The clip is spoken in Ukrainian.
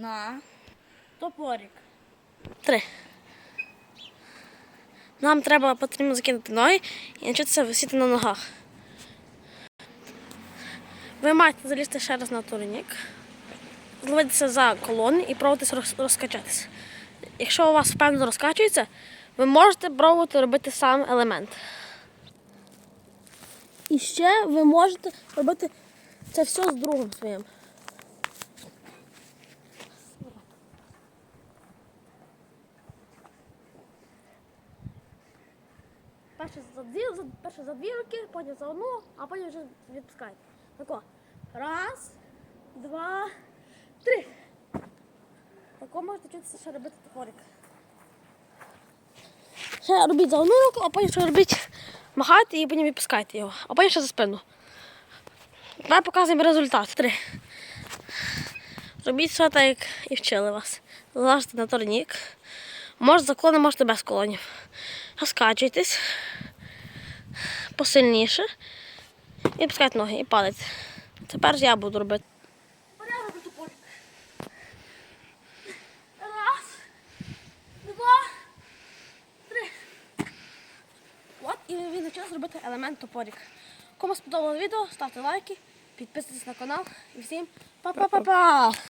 на топорик. Три. Нам треба потрібно закинути ноги і навчитися висіти на ногах. Ви маєте залізти ще раз на турнік, зловитися за колони і пробувати розкачатися. Якщо у вас впевнено розкачується, ви можете пробувати робити сам елемент. І ще ви можете робити це все з другом своїм. Перше за дві, перше за дві руки, потім за одну, а потім вже відпускайте. Тако. Раз, два, три. Тако можете вчитися ще робити топорик. Ще робіть за одну руку, а потім ще робіть, махайте і потім відпускайте його, а потім ще за спину. Тепер показуємо результат. Три. Робіть все так, як і вчили вас. Залазьте на турнік. Може заклони, можете без колонів. Розкачуйтесь посильніше. І пускайте ноги і палець. Тепер я буду робити. І він навчився зробити елемент топорик. Кому сподобалось відео, ставте лайки, підписуйтесь на канал і всім па-па-па-па!